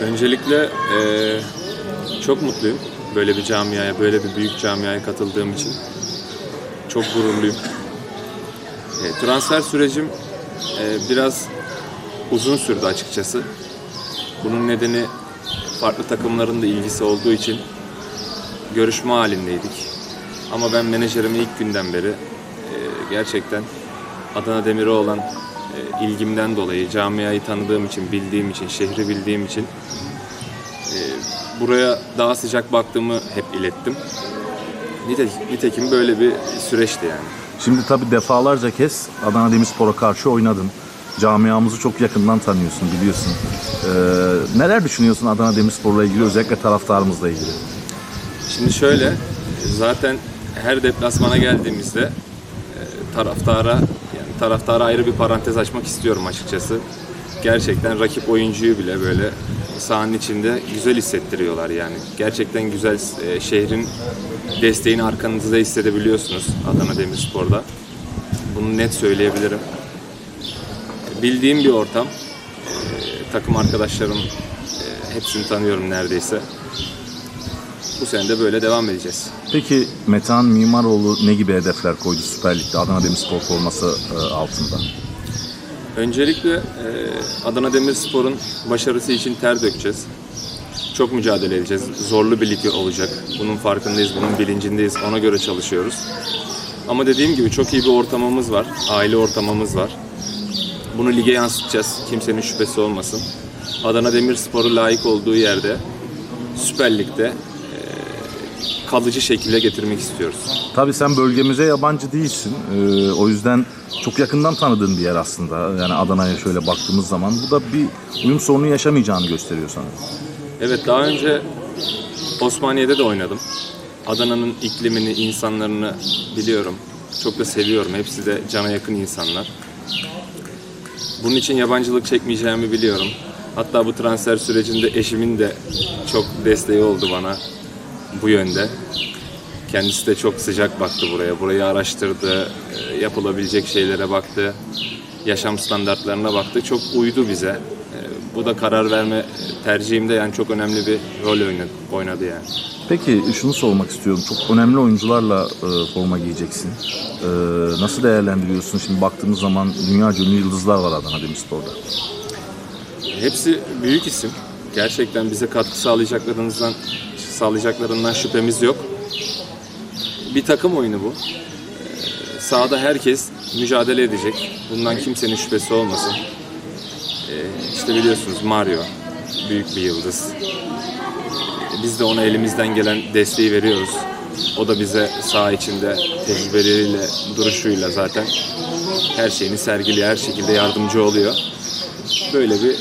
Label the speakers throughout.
Speaker 1: Öncelikle eee, çok mutluyum böyle bir camiaya, böyle bir büyük camiaya katıldığım için. Çok gururluyum. E, transfer sürecim e, biraz uzun sürdü açıkçası. Bunun nedeni farklı takımların da ilgisi olduğu için görüşme halindeydik. Ama ben menajerime ilk günden beri e, gerçekten Adana Demir'e olan e, ilgimden dolayı, camiayı tanıdığım için, bildiğim için, şehri bildiğim için e, buraya daha sıcak baktığımı hep ilettim. Nite- Nitekim böyle bir süreçti yani.
Speaker 2: Şimdi tabii defalarca kez Adana Demirspor'a karşı oynadın. Camiamızı çok yakından tanıyorsun, biliyorsun. Ee, neler düşünüyorsun Adana Demirspor'la ilgili, özellikle taraftarımızla ilgili?
Speaker 1: Şimdi şöyle, zaten her deplasmana geldiğimizde e, taraftara taraftara ayrı bir parantez açmak istiyorum açıkçası. Gerçekten rakip oyuncuyu bile böyle sahanın içinde güzel hissettiriyorlar yani. Gerçekten güzel e, şehrin desteğini arkanızda hissedebiliyorsunuz Adana Demirspor'da. Bunu net söyleyebilirim. Bildiğim bir ortam. E, takım arkadaşlarım e, hepsini tanıyorum neredeyse. Bu sene de böyle devam edeceğiz.
Speaker 2: Peki Metehan Mimaroğlu ne gibi hedefler koydu Süper Lig'de Adana Demirspor forması e, altında?
Speaker 1: Öncelikle e, Adana Demirspor'un başarısı için ter dökeceğiz. Çok mücadele edeceğiz. Zorlu bir lig olacak. Bunun farkındayız, bunun bilincindeyiz. Ona göre çalışıyoruz. Ama dediğim gibi çok iyi bir ortamımız var. Aile ortamımız var. Bunu lige yansıtacağız. Kimsenin şüphesi olmasın. Adana Demirspor'u layık olduğu yerde Süper Lig'de kalıcı şekilde getirmek istiyoruz.
Speaker 2: Tabii sen bölgemize yabancı değilsin. Ee, o yüzden çok yakından tanıdığın bir yer aslında. Yani Adana'ya şöyle baktığımız zaman bu da bir uyum sorunu yaşamayacağını gösteriyor sana.
Speaker 1: Evet daha önce Osmaniye'de de oynadım. Adana'nın iklimini, insanlarını biliyorum. Çok da seviyorum. Hepsi de cana yakın insanlar. Bunun için yabancılık çekmeyeceğimi biliyorum. Hatta bu transfer sürecinde eşimin de çok desteği oldu bana bu yönde. Kendisi de çok sıcak baktı buraya. Burayı araştırdı, e, yapılabilecek şeylere baktı, yaşam standartlarına baktı. Çok uydu bize. E, Bu da karar verme tercihimde yani çok önemli bir rol oynadı, yani.
Speaker 2: Peki şunu sormak istiyorum. Çok önemli oyuncularla e, forma giyeceksin. E, nasıl değerlendiriyorsun? Şimdi baktığımız zaman dünya ünlü yıldızlar var Adana Demirspor'da.
Speaker 1: Hepsi büyük isim. Gerçekten bize katkı sağlayacaklarından sağlayacaklarından şüphemiz yok. Bir takım oyunu bu. Ee, Sahada herkes mücadele edecek. Bundan kimsenin şüphesi olmasın. Ee, işte biliyorsunuz Mario büyük bir yıldız. Ee, Biz de ona elimizden gelen desteği veriyoruz. O da bize saha içinde tecrübeleriyle, duruşuyla zaten her şeyini sergiliyor, her şekilde yardımcı oluyor. Böyle bir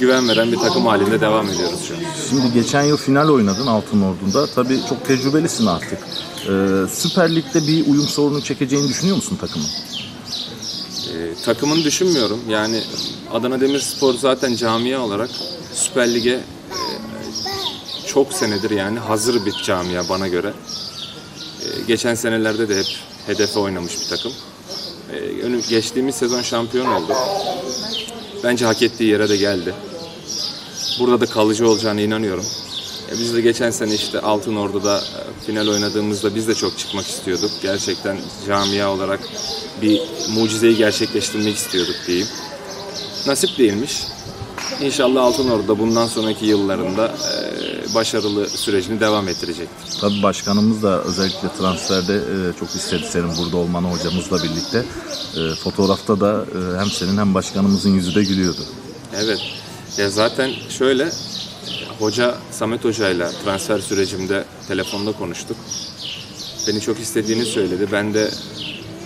Speaker 1: güven veren bir takım halinde devam ediyoruz şu an.
Speaker 2: Şimdi geçen yıl final oynadın Altın Ordu'nda. Tabii çok tecrübelisin artık. E, Süper Lig'de bir uyum sorunu çekeceğini düşünüyor musun takımın?
Speaker 1: Ee, takımını düşünmüyorum. Yani Adana Demirspor zaten camia olarak Süper Lig'e e, çok senedir yani hazır bir camia bana göre. Ee, geçen senelerde de hep hedefe oynamış bir takım. Ee, geçtiğimiz sezon şampiyon oldu. Bence hak ettiği yere de geldi. Burada da kalıcı olacağına inanıyorum. E, Biz de geçen sene işte Altın Ordu'da e, final oynadığımızda biz de çok çıkmak istiyorduk. Gerçekten camia olarak bir mucizeyi gerçekleştirmek istiyorduk diyeyim. Nasip değilmiş. İnşallah Altın Ordu'da bundan sonraki yıllarında e, başarılı sürecini devam ettirecektir.
Speaker 2: Tabii başkanımız da özellikle transferde e, çok istedi senin burada olmanı hocamızla birlikte. E, fotoğrafta da e, hem senin hem başkanımızın yüzü de gülüyordu.
Speaker 1: Evet. Ya zaten şöyle hoca Samet Hoca'yla transfer sürecimde telefonda konuştuk. Beni çok istediğini söyledi. Ben de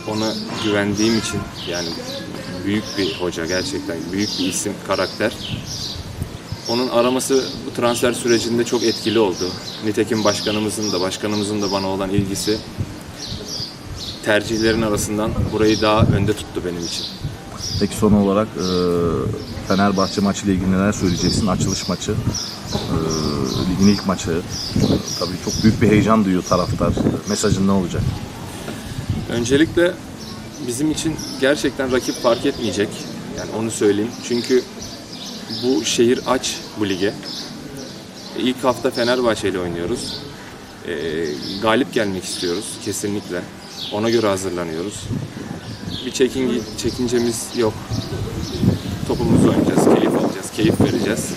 Speaker 1: ona güvendiğim için yani büyük bir hoca gerçekten büyük bir isim, karakter. Onun araması bu transfer sürecinde çok etkili oldu. Nitekim başkanımızın da başkanımızın da bana olan ilgisi tercihlerin arasından burayı daha önde tuttu benim için.
Speaker 2: Peki son olarak e, Fenerbahçe maçıyla ilgili neler söyleyeceksin? Açılış maçı, e, ligin ilk maçı. Tabii çok büyük bir heyecan duyuyor taraftar. Mesajın ne olacak?
Speaker 1: Öncelikle bizim için gerçekten rakip fark etmeyecek. Yani onu söyleyeyim. Çünkü bu şehir aç bu lige. İlk hafta Fenerbahçe ile oynuyoruz. Ee, galip gelmek istiyoruz kesinlikle. Ona göre hazırlanıyoruz. Bir çekingi, çekincemiz yok. Topumuzu oynayacağız, keyif alacağız, keyif vereceğiz.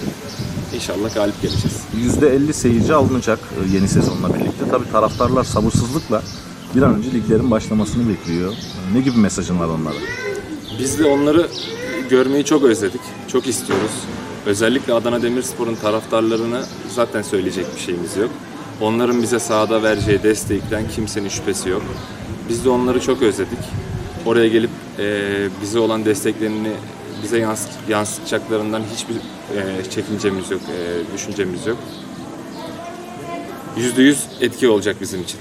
Speaker 1: İnşallah galip geleceğiz.
Speaker 2: %50 seyirci alınacak e, yeni sezonla birlikte. Tabii taraftarlar sabırsızlıkla bir an önce liglerin başlamasını bekliyor. Ne gibi mesajın var onlara?
Speaker 1: Biz de onları görmeyi çok özledik. Çok istiyoruz. Özellikle Adana Demirspor'un taraftarlarına zaten söyleyecek bir şeyimiz yok. Onların bize sahada vereceği destekten kimsenin şüphesi yok. Biz de onları çok özledik. Oraya gelip eee, bize olan desteklerini bize yans- yansıtacaklarından hiçbir eee, çekincemiz yok, eee, düşüncemiz yok. %100 etki olacak bizim için.